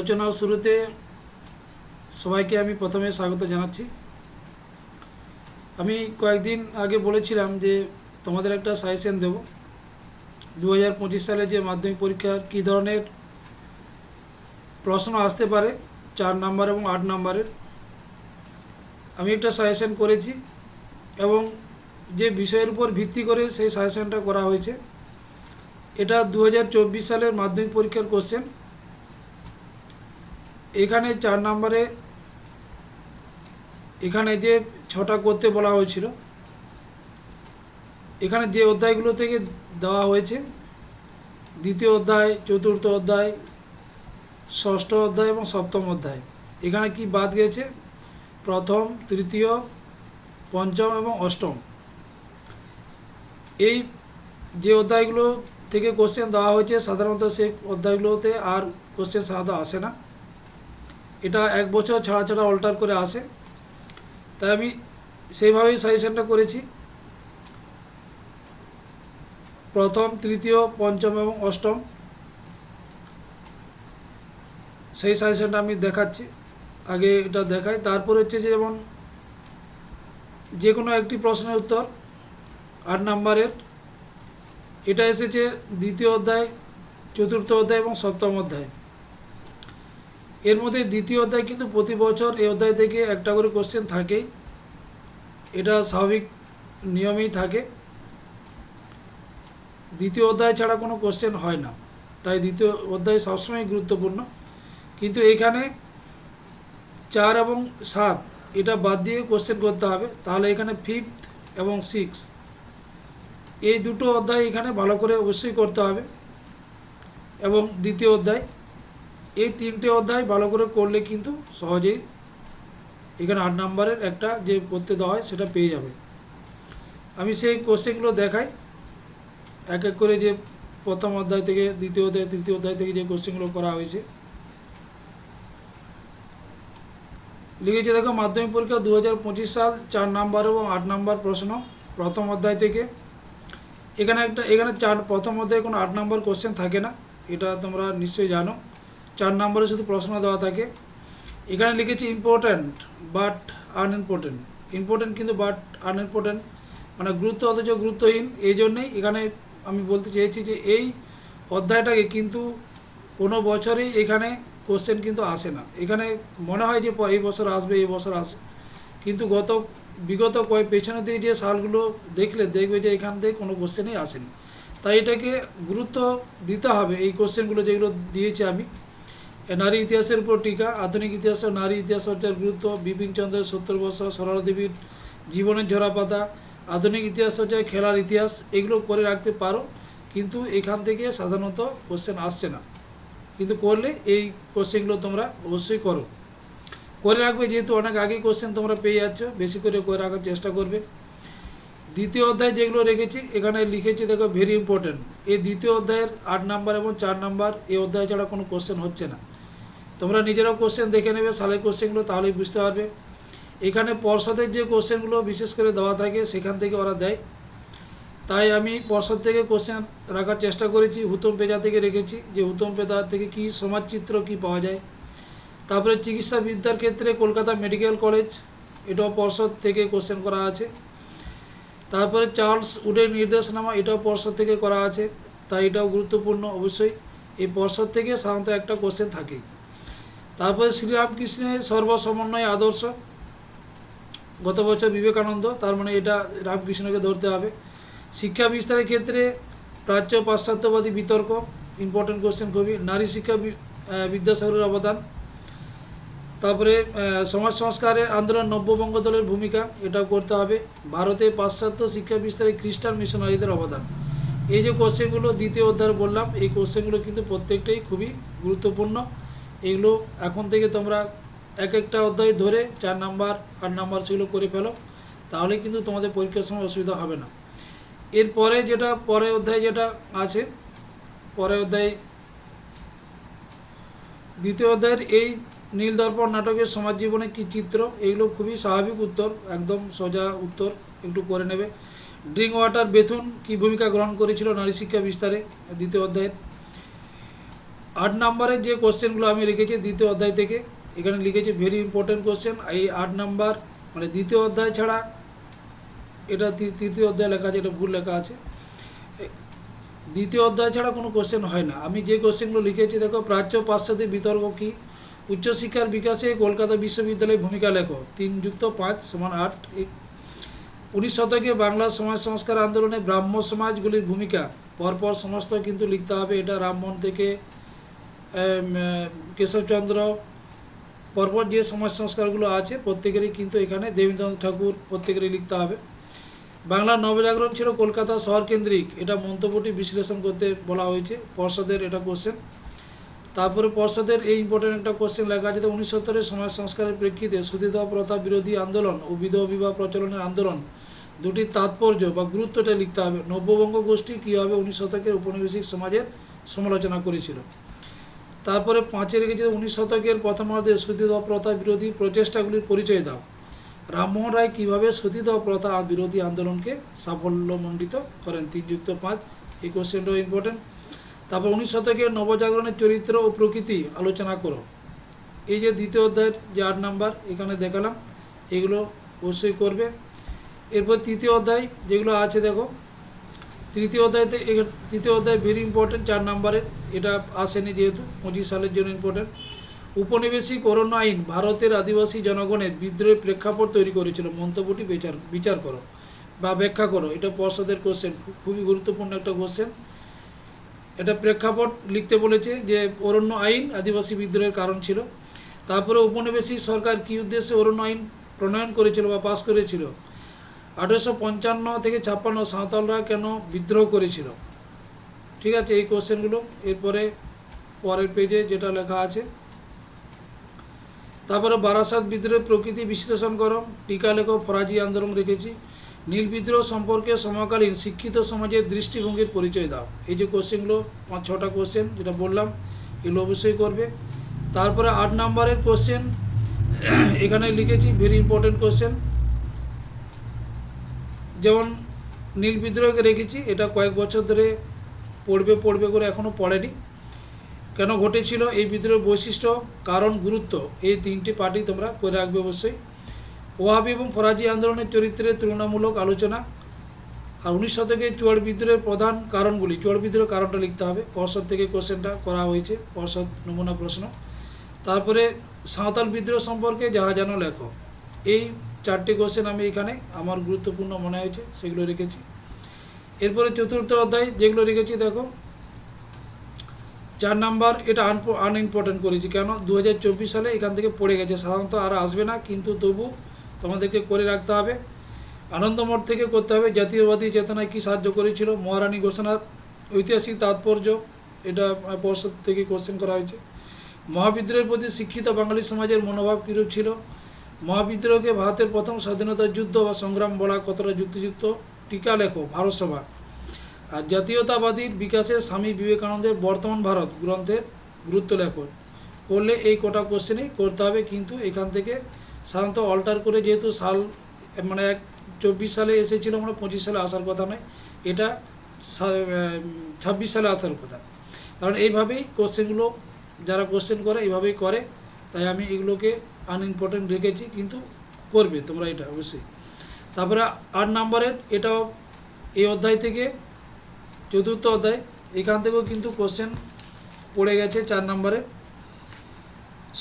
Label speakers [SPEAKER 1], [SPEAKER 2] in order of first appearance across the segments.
[SPEAKER 1] আলোচনার শুরুতে সবাইকে আমি প্রথমে স্বাগত জানাচ্ছি। আমি কয়েকদিন আগে বলেছিলাম যে তোমাদের একটা সাজেশন দেব। দু হাজার পঁচিশ সালে যে মাধ্যমিক পরীক্ষার কী ধরনের প্রশ্ন আসতে পারে, চার নাম্বার এবং আট নাম্বারের, আমি একটা সাজেশন করেছি এবং যে বিষয়ের উপর ভিত্তি করে সেই সাজেশনটা করা হয়েছে। এটা দু হাজার চব্বিশ সালের মাধ্যমিক পরীক্ষার কোশ্চেন এখানে চার নম্বরে, এখানে যে ছটা করতে বলা হয়েছিল, এখানে যে অধ্যায়গুলো থেকে দেওয়া হয়েছে, দ্বিতীয় অধ্যায়, চতুর্থ অধ্যায়, ষষ্ঠ অধ্যায় এবং সপ্তম অধ্যায়, এখানে কি বাদ গেছে? প্রথম, তৃতীয়, পঞ্চম এবং অষ্টম। এই যে অধ্যায়গুলো থেকে কোশ্চেন দেওয়া হয়েছে, সাধারণত সেই অধ্যায়গুলোতে আর কোশ্চেন সাধারণত আসে না। এটা এক বছর ছাড়া ছাড়া অল্টার করে আসে। তাই আমি সেইভাবেই সাজেশনটা করেছি। প্রথম, তৃতীয়, পঞ্চম এবং অষ্টম। সেই সাজেশনটা আমি দেখাচ্ছি। আগে এটা দেখাই। তারপর হচ্ছে যে যেমন যে কোনো একটি প্রশ্নের উত্তর আট নাম্বারের। এটা এসেছে দ্বিতীয় অধ্যায়, চতুর্থ অধ্যায় এবং সপ্তম অধ্যায়। এর মধ্যে দ্বিতীয় অধ্যায় কিন্তু প্রতি বছর এই অধ্যায় থেকে একটা করে কোশ্চেন থাকেই এটা স্বাভাবিক নিয়মেই থাকে। দ্বিতীয় অধ্যায় ছাড়া কোনো কোশ্চেন হয় না। তাই দ্বিতীয় অধ্যায় সবসময় গুরুত্বপূর্ণ। কিন্তু এখানে চার এবং সাত, এটা বাদ দিয়ে কোশ্চেন করতে হবে। তাহলে এখানে ফিফথ এবং সিক্স এই দুটো অধ্যায় এখানে ভালো করে অবশ্যই করতে হবে। এবং দ্বিতীয় অধ্যায় এই তিনটে অধ্যায় ভালো করে করলে কিন্তু সহজেই এখানে আট নাম্বারের একটা যে করতে দেওয়া হয় সেটা পেয়ে যাবে। আমি সেই কোশ্চেনগুলো দেখাই। এক এক করে যে প্রথম অধ্যায় থেকে দ্বিতীয় অধ্যায়, তৃতীয় অধ্যায় থেকে যে কোশ্চেনগুলো করা হয়েছে। লিখেছে দেখো, মাধ্যমিক পরীক্ষা দু হাজার পঁচিশ সাল, চার নাম্বার এবং আট নাম্বার প্রশ্ন, প্রথম অধ্যায় থেকে। এখানে একটা, এখানে চার, প্রথম অধ্যায়ে কোনো আট নাম্বার কোশ্চেন থাকে না, এটা তোমরা নিশ্চয়ই জানো। চার নম্বরে শুধু প্রশ্ন দেওয়া থাকে। এখানে লিখেছি ইম্পর্ট্যান্ট বাট আনইম্পর্টেন্ট ইম্পর্টেন্ট কিন্তু বাট আনইম্পর্টেন্ট মানে গুরুত্ব অথচ গুরুত্বহীন, এই জন্যেই এখানে আমি বলতে চেয়েছি যে এই অধ্যায়টাকে কিন্তু কোনো বছরেই এখানে কোশ্চেন কিন্তু আসে না। এখানে মনে হয় যে এই বছর আসবে, এই বছর আসে। কিন্তু গত, বিগত কয়েক পেছনের দিকে যে সালগুলো দেখলে দেখবে যে এখান থেকে কোনো কোশ্চেনই আসেনি। তাই এটাকে গুরুত্ব দিতে হবে, এই কোশ্চেনগুলো যেগুলো দিয়েছি আমি। নারী ইতিহাসের উপর টিকা, আধুনিক ইতিহাস ও নারী ইতিহাস চর্চার গুরুত্ব, বিপিন চন্দ্রের সত্তর বছর সরলা দেবীর জীবনের ঝরা পাতা আধুনিক ইতিহাস চর্চায় খেলার ইতিহাস, এগুলো করে রাখতে পারো, কিন্তু এখান থেকে সাধারণত কোশ্চেন আসছে না। কিন্তু করলে এই কোশ্চেনগুলো তোমরা অবশ্যই করো। করে রাখবে যেহেতু অনেক আগে কোশ্চেন তোমরা পেয়ে যাচ্ছ, বেশি করে করে রাখার চেষ্টা করবে। দ্বিতীয় অধ্যায় যেগুলো রেখেছি, এখানে লিখেছি, দেখো ভেরি ইম্পর্ট্যান্ট এই দ্বিতীয় অধ্যায়ের আট নাম্বার এবং চার নাম্বার এই অধ্যায় ছাড়া কোনো কোশ্চেন হচ্ছে না। তোমরা নিজেরাও কোশ্চেন দেখে নেবে, সালের কোশ্চেনগুলো তাহলেই বুঝতে পারবে। এখানে পর্ষদের যে কোশ্চেনগুলো বিশেষ করে দেওয়া থাকে, সেখান থেকে ওরা দেয়। তাই আমি পর্ষদ থেকে কোশ্চেন রাখার চেষ্টা করেছি, হুতম পেজা থেকে রেখেছি, যে হুতম পেজা থেকে কী সমাজচিত্র কী পাওয়া যায়। তারপরে চিকিৎসা বিদ্যার ক্ষেত্রে কলকাতা মেডিকেল কলেজ, এটাও পর্ষদ থেকে কোশ্চেন করা আছে। তারপরে চার্লস উডের নির্দেশনামা, এটাও পর্ষদ থেকে করা আছে। তাই এটাও গুরুত্বপূর্ণ অবশ্যই। এই পর্ষদ থেকে সাধারণত একটা কোশ্চেন থাকেই তারপরে শ্রীরামকৃষ্ণের সর্বসমন্বয় আদর্শ। গত বছর বিবেকানন্দ, তার মানে এটা রামকৃষ্ণকে ধরতে হবে। শিক্ষা বিস্তারের ক্ষেত্রে প্রাচ্য পাশ্চাত্যবাদী বিতর্ক ইম্পর্টেন্ট কোশ্চেন কবি নারী শিক্ষা বিদ্যাসাগরের অবদান। তারপরে সমাজ সংস্কারের আন্দোলন নব্যবঙ্গ দলের ভূমিকা, এটাও করতে হবে। ভারতে পাশ্চাত্য শিক্ষা বিস্তারে খ্রিস্টান মিশনারিদের অবদান। এই যে কোশ্চেনগুলো দ্বিতীয় অধ্যায় বললাম, এই কোশ্চেনগুলো কিন্তু প্রত্যেকটাই খুবই গুরুত্বপূর্ণ। এগুলো এখন থেকে তোমরা এক একটা অধ্যায় ধরে চার নাম্বার, আট নাম্বার সেগুলো করে ফেলো। তাহলে কিন্তু তোমাদের পরীক্ষার সময় অসুবিধা হবে না। এরপরে যেটা পরে অধ্যায় যেটা আছে পরে অধ্যায়, দ্বিতীয় অধ্যায়ের এই নীল দর্পণ নাটকের সমাজ জীবনে কী চিত্র, এগুলো খুবই স্বাভাবিক উত্তর, একদম সোজা উত্তর একটু করে নেবে। ড্রিঙ্ক ওয়াটার বেথুন কী ভূমিকা গ্রহণ করেছিল নারী শিক্ষা বিস্তারে, দ্বিতীয় অধ্যায়ের। আট নাম্বারে যে কোশ্চেনগুলো আমি রেখেছি দ্বিতীয় অধ্যায় থেকে, এখানে লিখেছি ভেরি ইম্পর্টেন্ট কোশ্চেন এই আট নাম্বার মানে দ্বিতীয় অধ্যায় ছাড়া এটা তৃতীয় অধ্যায় লেখা আছে, এটা ভুল লেখা আছে। দ্বিতীয় অধ্যায় ছাড়া কোনো কোশ্চেন হয় না। আমি যে কোশ্চেনগুলো লিখেছি, দেখো, প্রাচ্য পাশ্চাত্যের বিতর্ক কী? উচ্চশিক্ষার বিকাশে কলকাতা বিশ্ববিদ্যালয়ের ভূমিকা লেখো। তিন যুক্ত পাঁচ সমান আট উনিশ শতকে বাংলার সমাজ সংস্কার আন্দোলনে ব্রাহ্ম সমাজগুলির ভূমিকা। পরপর সমস্ত কিন্তু লিখতে হবে, এটা রামমোহন থেকে কেশবচন্দ্র পরপর যে সমাজ সংস্কারগুলো আছে, প্রত্যেকেরই কিন্তু এখানে দেবেন্দ্রনাথ ঠাকুর প্রত্যেকেরই লিখতে হবে। বাংলা নবজাগরণ ছিল কলকাতা শহর কেন্দ্রিক, এটা মন্তব্যটি বিশ্লেষণ করতে বলা হয়েছে, পর্ষদের এটা কোশ্চেন তারপরে পর্ষদের এই ইম্পর্টেন্ট একটা কোশ্চেন লেখা আছে উনিশ সত্তরের সমাজ সংস্কারের প্রেক্ষিতে সুবিধা প্রথা বিরোধী আন্দোলন ও বিধবা বিবাহ প্রচলনের আন্দোলন দুটির তাৎপর্য বা গুরুত্বটা লিখতে হবে। নব্যবঙ্গ গোষ্ঠী কীভাবে উনিশ শতকের উপনিবেশিক সমাজের সমালোচনা করেছিল? তারপরে পাঁচে রেখেছে উনিশ শতকের প্রথমার্ধে সতীদাহ প্রথা বিরোধী প্রচেষ্টাগুলির পরিচয় দাও। রামমোহন রায় কীভাবে সতীদাহ প্রথা বিরোধী আন্দোলনকে সাফল্যমণ্ডিত করেন? তিন যুক্ত পাঁচ, এই কোশ্চেনটাও ইম্পর্টেন্ট তারপর উনিশ শতকের নবজাগরণের চরিত্র ও প্রকৃতি আলোচনা করো। এই যে দ্বিতীয় অধ্যায়ের যে আট নাম্বার, এখানে দেখালাম, এগুলো অবশ্যই করবে। এরপর তৃতীয় অধ্যায় যেগুলো আছে দেখো তৃতীয় অধ্যায়তে তৃতীয় অধ্যায় ভেরি ইম্পর্টেন্ট চার নাম্বারের, এটা আসেনি যেহেতু, পঁচিশ সালের জন্য ইম্পর্টেন্ট উপনিবেশিক অরণ্য আইন ভারতের আদিবাসী জনগণের বিদ্রোহের প্রেক্ষাপট তৈরি করেছিল। মন্তব্যটি বিচার বিচার করো বা ব্যাখ্যা করো। এটা পর্ষদের কোশ্চেন খুবই গুরুত্বপূর্ণ একটা কোশ্চেন এটা প্রেক্ষাপট লিখতে বলেছে যে অরণ্য আইন আদিবাসী বিদ্রোহের কারণ ছিল। তারপরে উপনিবেশিক সরকার কী উদ্দেশ্যে অরণ্য আইন প্রণয়ন করেছিল বা পাশ করেছিল? আঠেরোশো পঞ্চান্ন থেকে ছাপ্পান্ন সাঁওতালরা কেন বিদ্রোহ করেছিল? ঠিক আছে, এই কোশ্চেনগুলো। এরপরে পরের পেজে যেটা লেখা আছে। তারপরে বারাসাত বিদ্রোহের প্রকৃতি বিশ্লেষণ করো। টিকা লেখো, ফরাজি আন্দোলন রেখেছি। নীল বিদ্রোহ সম্পর্কে সমকালীন শিক্ষিত সমাজের দৃষ্টিভঙ্গির পরিচয় দাও। এই যে কোশ্চেনগুলো পাঁচ ছটা কোশ্চেন যেটা বললাম, এগুলো অবশ্যই করবে। তারপরে আট নাম্বারের কোশ্চেন, এখানে লিখেছি ভেরি ইম্পর্টেন্ট কোশ্চেন যেমন নীল বিদ্রোহকে রেখেছি, এটা কয়েক বছর ধরে পড়বে পড়বে করে এখনও পড়েনি। কেন ঘটেছিল? এই বিদ্রোহের বৈশিষ্ট্য, কারণ, গুরুত্ব, এই তিনটি পার্টি তোমরা করে রাখবে অবশ্যই। ওয়াহাবি এবং ফরাজি আন্দোলনের চরিত্রের তুলনামূলক আলোচনা। আর উনিশ শতকে চুয়াড় বিদ্রোহের প্রধান কারণগুলি চুয়াড় বিদ্রোহের কারণটা লিখতে হবে। পর্ষদ থেকে কোশ্চেনটা করা হয়েছে, পর্ষদ নমুনা প্রশ্ন। তারপরে সাঁওতাল বিদ্রোহ সম্পর্কে যাহা যেন লেখো। এই চারটে কোশ্চেন আমি এখানে আমার গুরুত্বপূর্ণ মনে হয়েছে, সেগুলো রেখেছি। এরপরে চতুর্থ অধ্যায় যেগুলো রেখেছি, দেখো। চার নাম্বার, এটা আন আনইম্পর্টেন্ট করেছি, কেন? দু হাজার চব্বিশ সালে এখান থেকে পড়ে গেছে, সাধারণত আর আসবে না, কিন্তু তবু তোমাদেরকে করে রাখতে হবে। আনন্দমঠ থেকে করতে হবে, জাতীয়বাদী চেতনায় কী সাহায্য করেছিল? মহারানী ঘোষণার ঐতিহাসিক তাৎপর্য, এটা পর্ষদ থেকে কোশ্চেন করা হয়েছে। মহাবিদ্রোহের প্রতি শিক্ষিত বাঙালি সমাজের মনোভাব কীরূপ ছিল? মহাবিদ্রোহকে ভারতের প্রথম স্বাধীনতা যুদ্ধ বা সংগ্রাম বলা কতটা যুক্তিযুক্ত? টিকা লেখো, ভারত সভা। আর জাতীয়তাবাদীর বিকাশে স্বামী বিবেকানন্দের বর্তমান ভারত গ্রন্থের গুরুত্ব লেখো। করলে এই কটা কোশ্চেনই করতে হবে, কিন্তু এখান থেকে সাধারণত অল্টার করে যেহেতু সাল মানে এক চব্বিশ সালে এসেছিল মানে পঁচিশ সালে আসার কথা নয়, এটা ছাব্বিশ সালে আসার কথা। কারণ এইভাবেই কোশ্চেনগুলো যারা কোশ্চেন করে, এইভাবেই করে। তাই আমি এগুলোকে আনইম্পর্টেন্ট রেখেছি, কিন্তু করবে তোমরা এটা অবশ্যই। তারপরে আট নাম্বারের, এটাও এই অধ্যায় থেকে, চতুর্থ অধ্যায়, এখান থেকেও কিন্তু কোশ্চেন পড়ে গেছে চার নম্বরে।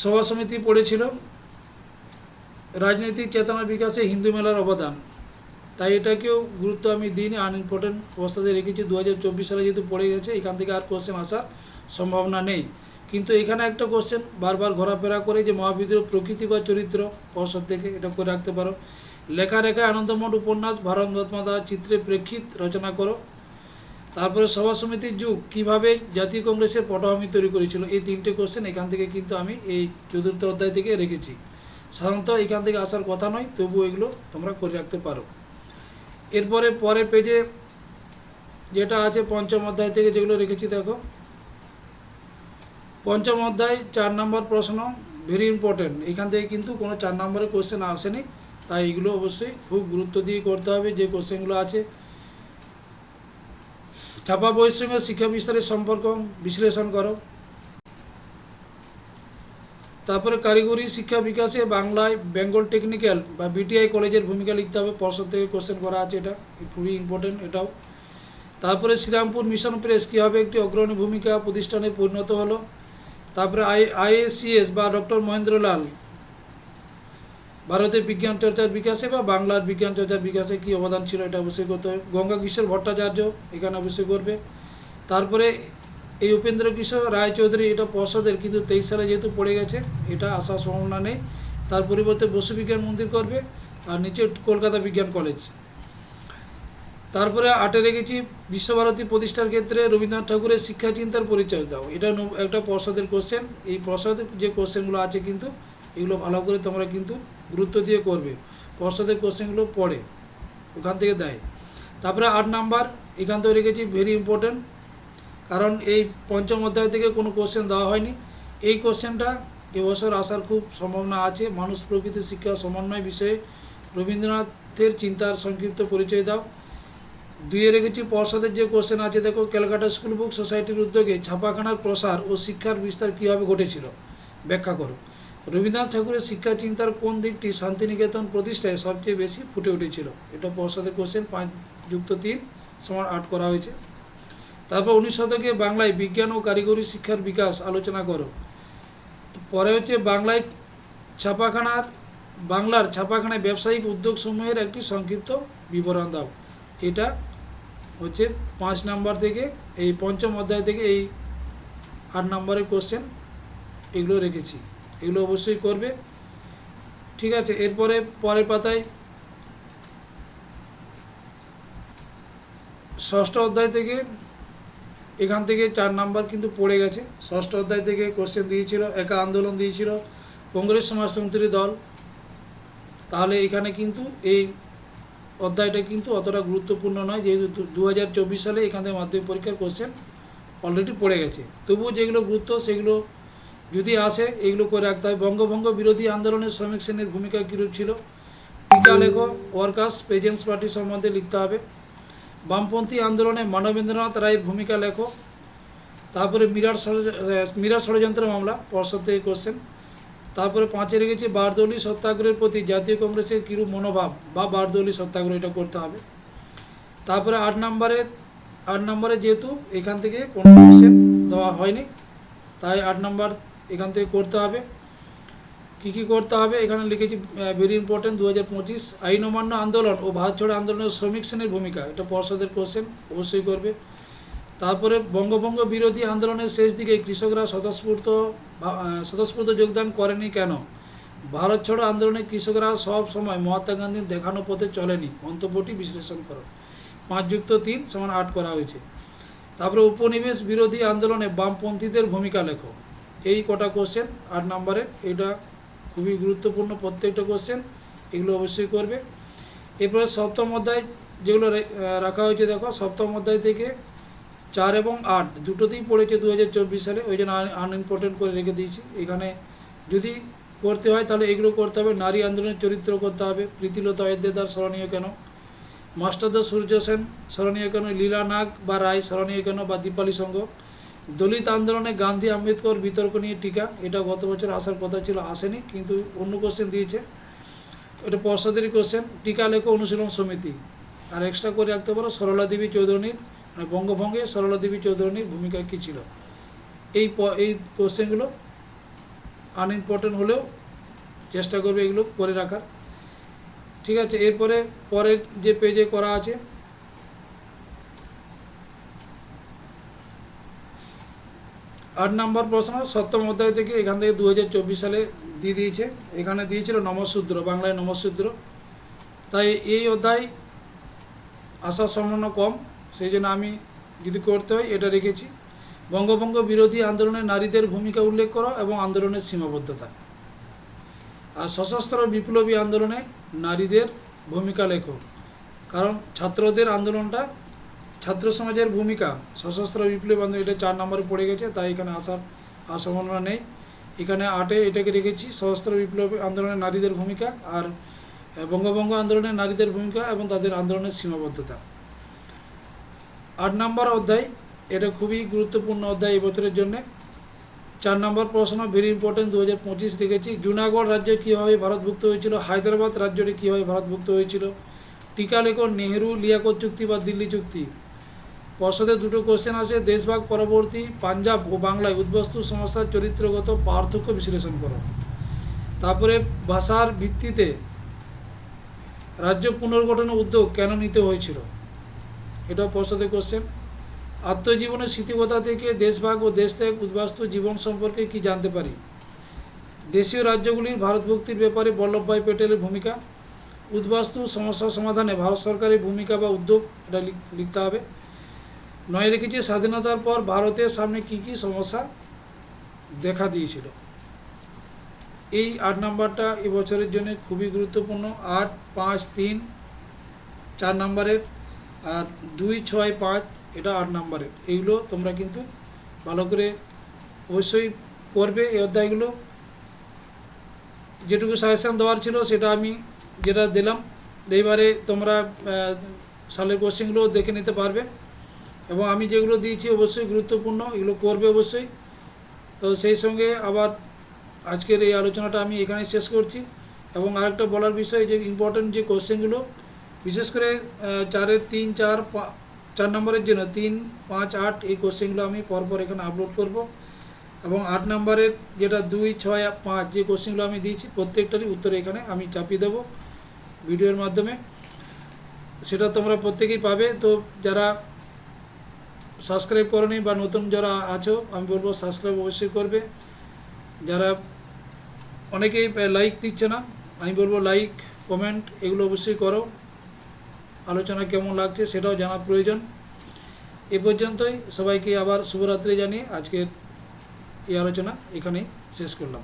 [SPEAKER 1] সভা সমিতি পড়েছিল, রাজনৈতিক চেতনার বিকাশে হিন্দু মেলার অবদান। তাই এটাকেও গুরুত্ব আমি দিইনি আনইম্পর্টেন্ট অবস্থাতে রেখেছি। দু হাজার চব্বিশ সালে যেহেতু পড়ে গেছে, এখান থেকে আর কোশ্চেন আসার সম্ভাবনা নেই। কিন্তু এখানে একটা কোশ্চেন বারবার ঘোরাফেরা করে যে মহাবিদ্রোহ প্রকৃতি বা চরিত্র পর্ষদ থেকে এটা করে রাখতে পারো। লেখা রেখায় আনন্দমঠ উপন্যাস, ভারত মাতা চিত্রে প্রেক্ষিত রচনা করো। তারপরে সভা সমিতির যুগ, কীভাবে জাতীয় কংগ্রেসের পটভূমি তৈরি করেছিল? এই তিনটে কোশ্চেন এখান থেকে কিন্তু আমি এই চতুর্থ অধ্যায় থেকে রেখেছি। সাধারণত এখান থেকে আসার কথা নয়, তবুও এগুলো তোমরা করে রাখতে পারো। এরপরে পরের পেজে যেটা আছে, পঞ্চম অধ্যায় থেকে যেগুলো রেখেছি, দেখো। পঞ্চম অধ্যায়, চার নম্বর প্রশ্ন ভেরি ইম্পর্টেন্ট এখান থেকে কিন্তু কোনো চার নম্বরের কোশ্চেন আসেনি, তাই এগুলো অবশ্যই খুব গুরুত্ব দিয়ে করতে হবে, যে কোশ্চেনগুলো আছে। ছাপা বইয়ের শিক্ষা বিস্তারের সম্পর্ক বিশ্লেষণ করো। তারপরে কারিগরি শিক্ষা বিকাশে বাংলায় বেঙ্গল টেকনিক্যাল বা বিটিআই কলেজের ভূমিকা লিখতে হবে, পর্ষদ থেকে কোশ্চেন করা আছে এটা খুবই ইম্পর্টেন্ট এটাও। তারপরে শ্রীরামপুর মিশন প্রেস কীভাবে একটি অগ্রণী ভূমিকা প্রতিষ্ঠানে পরিণত হলো? তারপরে আই আইএসিএস বা ডক্টর মহেন্দ্রলাল, ভারতের বিজ্ঞান চর্চার বিকাশে বা বাংলার বিজ্ঞান চর্চার বিকাশে কী অবদান ছিল এটা অবশ্যই করতে হবে। গঙ্গা কিশোর ভট্টাচার্য এখানে অবশ্যই করবে। তারপরে এই উপেন্দ্র কিশোর রায়চৌধুরী, এটা পর্ষদের, কিন্তু তেইশ সালে যেহেতু পড়ে গেছে, এটা আসার সম্ভাবনা নেই। তার পরিবর্তে বসু বিজ্ঞান মন্দির করবে, আর নিচে কলকাতা বিজ্ঞান কলেজ। তারপরে আটে রেখেছি বিশ্বভারতী প্রতিষ্ঠার ক্ষেত্রে রবীন্দ্রনাথ ঠাকুরের শিক্ষা চিন্তার পরিচয় দাও। এটা একটা পর্ষদের কোশ্চেন এই পর্ষদের যে কোশ্চেনগুলো আছে কিন্তু, এগুলো ভালো করে তোমরা কিন্তু গুরুত্ব দিয়ে করবে। পর্ষদের কোশ্চেনগুলো পড়ে, ওখান থেকে দেয়। তারপরে আট নাম্বার, এখান থেকে রেখেছি ভেরি ইম্পর্ট্যান্ট কারণ এই পঞ্চম অধ্যায় থেকে কোনো কোশ্চেন দেওয়া হয়নি। এই কোশ্চেনটা এবছর আসার খুব সম্ভাবনা আছে। মানুষ প্রকৃতি শিক্ষা সমন্বয় বিষয়ে রবীন্দ্রনাথের চিন্তার সংক্ষিপ্ত পরিচয় দাও। দুইয়ে রেখেছি পর্ষদের যে কোশ্চেন আছে, দেখো ক্যালকাটা স্কুল বুক সোসাইটির উদ্যোগে ছাপাখানার প্রসার ও শিক্ষার বিস্তার কীভাবে ঘটেছিল? ব্যাখ্যা করো। রবীন্দ্রনাথ ঠাকুরের শিক্ষা চিন্তার কোন দিকটি শান্তিনিকেতন প্রতিষ্ঠায় সবচেয়ে বেশি ফুটে উঠেছিল? এটা পর্ষদের কোশ্চেন পাঁচ যুক্ত তিন, সমান আট করা হয়েছে। তারপর উনিশ শতকে বাংলায় বিজ্ঞান ও কারিগরি শিক্ষার বিকাশ আলোচনা করো। পরে হচ্ছে বাংলায় ছাপাখানার, বাংলার ছাপাখানায় ব্যবসায়িক উদ্যোগসমূহের একটি সংক্ষিপ্ত বিবরণ দাও। এটা হচ্ছে পাঁচ নাম্বার থেকে, এই পঞ্চম অধ্যায় থেকে এই আট নাম্বারের কোশ্চেন এগুলো রেখেছি। এগুলো অবশ্যই করবে। ঠিক আছে, এরপরে পরের পাতায় ষষ্ঠ অধ্যায় থেকে, এখান থেকে চার নাম্বার কিন্তু পড়ে গেছে। ষষ্ঠ অধ্যায় থেকে কোশ্চেন দিয়েছিল, একা আন্দোলন দিয়েছিল, কংগ্রেস সমাজতন্ত্রী দল। তাহলে এখানে কিন্তু এই অধ্যায়টা কিন্তু অতটা গুরুত্বপূর্ণ নয়, যেহেতু দু হাজার চব্বিশ সালে এখান থেকে মাধ্যমিক পরীক্ষার কোশ্চেন অলরেডি পড়ে গেছে। তবুও যেগুলো গুরুত্ব, সেগুলো যদি আসে, এগুলো করে রাখতে হয়। বঙ্গভঙ্গ বিরোধী আন্দোলনের শ্রমিক শ্রেণির ভূমিকা কীরূপ ছিল? টিকা লেখো ওয়ার্কার্স পেজেন্টস পার্টি সম্বন্ধে লিখতে হবে। বামপন্থী আন্দোলনে মানবেন্দ্রনাথ রায়ের ভূমিকা লেখো। তারপরে ষড়য- মিরাট ষড়যন্ত্র মামলা, পর্ষদ থেকে কোশ্চেন তারপরে পাঁচে রেখেছি বারদৌলি সত্যাগ্রহের প্রতি জাতীয় কংগ্রেসের কিরূপ মনোভাব বা বারদৌলি সত্যাগ্রহ এটা করতে হবে। তারপরে আট নম্বরে আট নম্বরে যেহেতু এখান থেকে কোনো কোশ্চেন দেওয়া হয়নি, তাই আট নম্বর এখান থেকে করতে হবে। কী কী করতে হবে? এখানে লিখেছি ভেরি ইম্পর্টেন্ট দু হাজার পঁচিশ আইন অমান্য আন্দোলন ও ভারত ছাড়ো আন্দোলনের শ্রমিক শ্রেণির ভূমিকা। এটা পর্ষদের কোশ্চেন অবশ্যই করবে। তারপরে বঙ্গভঙ্গ বিরোধী আন্দোলনের শেষ দিকে কৃষকরা স্বতঃস্ফূর্ত স্বতঃস্ফূর্ত যোগদান করেনি কেন? ভারত ছাড়ো আন্দোলনে কৃষকরা সব সময় মহাত্মা গান্ধীর দেখানো পথে চলেনি। মন্তব্যটি বিশ্লেষণ করো। পাঁচ যুক্ত তিন সমান আট করা হয়েছে। তারপরে উপনিবেশ বিরোধী আন্দোলনে বামপন্থীদের ভূমিকা লেখো। এই কটা কোশ্চেন আট নম্বরের এটা খুবই গুরুত্বপূর্ণ প্রত্যেকটা কোশ্চেন এগুলো অবশ্যই করবে। এরপরে সপ্তম অধ্যায় যেগুলো রাখা হয়েছে, দেখো, সপ্তম অধ্যায় থেকে চার এবং আট, দুটোতেই পড়েছে দু হাজার চব্বিশ সালে, ওই জন্য আনইম্পর্টেন্ট করে রেখে দিয়েছি। এখানে যদি করতে হয় তাহলে এগুলো করতে হবে। নারী আন্দোলনের চরিত্র করতে হবে। প্রীতিলতা অযোধ্যার স্মরণীয় কেন? মাস্টারদা সূর্য সেন, স্মরণীয় কেন? লীলা নাগ বা রায়, স্মরণীয় কেন? বা দীপালি সংঘ দলিত আন্দোলনে গান্ধী, আম্বেদকর বিতর্ক নিয়ে টিকা। এটা গত বছর আসার কথা ছিল, আসেনি, কিন্তু অন্য কোশ্চেন দিয়েছে। এটা পর্ষদেরই কোশ্চেন টিকা লেখ অনুশীলন সমিতি। আর এক্সট্রা করে রাখতে পারো সরলা দেবী চৌধুরীর বঙ্গভঙ্গে সরলা দেবী চৌধুরীর ভূমিকা কী ছিল? এই এই কোশ্চেনগুলো আনইম্পর্টেন্ট হলেও চেষ্টা করবে এগুলো করে রাখার। ঠিক আছে, এরপরে পরের যে পেজে করা আছে, আট নম্বর প্রশ্ন, সপ্তম অধ্যায় থেকে এখান থেকে দু হাজার চব্বিশ সালে দিয়ে দিয়েছে। এখানে দিয়েছিল নমশূদ্র বাংলায় নমশূদ্র তাই এই অধ্যায় আসার সম্ভাবনা কম। সেই জন্য আমি যদি করতে হয়, এটা রেখেছি। বঙ্গভঙ্গ বিরোধী আন্দোলনে নারীদের ভূমিকা উল্লেখ করো এবং আন্দোলনের সীমাবদ্ধতা। আর সশস্ত্র বিপ্লবী আন্দোলনে নারীদের ভূমিকা লেখো। কারণ ছাত্রদের আন্দোলনটা ছাত্র সমাজের ভূমিকা, সশস্ত্র বিপ্লবী আন্দোলন, এটা চার নম্বরে পড়ে গেছে, তাই এখানে আসার আর সম্ভাবনা নেই। এখানে আটে এটাকে রেখেছি, সশস্ত্র বিপ্লবী আন্দোলনে নারীদের ভূমিকা আর বঙ্গভঙ্গ আন্দোলনে নারীদের ভূমিকা এবং তাদের আন্দোলনের সীমাবদ্ধতা। আট নম্বর অধ্যায়, এটা খুবই গুরুত্বপূর্ণ অধ্যায় এই বছরের জন্যে। চার নম্বর প্রশ্ন ভেরি ইম্পর্টেন্ট দু হাজার পঁচিশ দেখেছি জুনাগড় রাজ্য কীভাবে ভারতভুক্ত হয়েছিল? হায়দ্রাবাদ রাজ্যটি কীভাবে ভারতভুক্ত হয়েছিল? টিকা লেখো, নেহেরু, লিয়াকত চুক্তি বা দিল্লি চুক্তি? পর্ষদে দুটো কোশ্চেন আছে দেশভাগ পরবর্তী, পাঞ্জাব ও বাংলায় উদ্বস্তু সমস্যার চরিত্রগত পার্থক্য বিশ্লেষণ করো। তারপরে ভাষার ভিত্তিতে রাজ্য পুনর্গঠনের উদ্যোগ কেন নিতে হয়েছিল? এটাও পর্ষদে কোশ্চেন আত্মজীবনের স্মৃতিকথা থেকে দেশভাগ ও দেশত্যাগ উদ্বাস্তু জীবন সম্পর্কে কি জানতে পারি? দেশীয় রাজ্যগুলির ভারতভুক্তির ব্যাপারে বল্লভভাই প্যাটেলের ভূমিকা, উদ্বাস্তু সমস্যা সমাধানে ভারত সরকারের ভূমিকা বা উদ্যোগ, এটা লিখ- লিখতে হবে। নয় রেখেছে স্বাধীনতার পর ভারতের সামনে কি কি সমস্যা দেখা দিয়েছিল। এই আট নাম্বারটা এবছরের জন্য খুবই গুরুত্বপূর্ণ। আট, পাঁচ, তিন, চার নাম্বারের দুই ছয় পাঁচ, এটা আট নাম্বারের এইগুলো তোমরা কিন্তু ভালো করে অবশ্যই করবে এই অধ্যায়গুলো। যেটুকু সাজেশন দেওয়ার ছিল সেটা আমি যেটা দিলাম। এইবারে তোমরা সালের কোশ্চেনগুলো দেখে নিতে পারবে। এবং আমি যেগুলো দিয়েছি অবশ্যই গুরুত্বপূর্ণ, এগুলো করবে অবশ্যই। তো সেই সঙ্গে আবার আজকের এই আলোচনাটা আমি এখানে শেষ করছি। এবং আরেকটা বলার বিষয় যে ইম্পর্টেন্ট যে কোশ্চেনগুলো বিশেষ করে চারের তিন, চার চার নম্বরের জন্য তিন, পাঁচ, আট এই কোশ্চেনগুলো আমি পরপর এখানে আপলোড করব। এবং আট নম্বরের যেটা দুই, ছয়, পাঁচ যে কোশ্চেনগুলো আমি দিয়েছি, প্রত্যেকটারই উত্তর এখানে আমি চাপিয়ে দেবো ভিডিওর মাধ্যমে। সেটা তোমরা প্রত্যেকেই পাবে। তো যারা সাবস্ক্রাইব করনি বা নতুন যারা আছো, আমি বলব সাবস্ক্রাইব অবশ্যই করবে। যারা অনেকেই লাইক দিচ্ছে না, আমি বলব লাইক কমেন্ট এগুলো অবশ্যই করো। আলোচনা কেমন লাগছে সেটাও জানা প্রয়োজন। এ পর্যন্তই সবাইকে আবার শুভরাত্রি জানিয়ে আজকের এই আলোচনা এখানেই শেষ করলাম।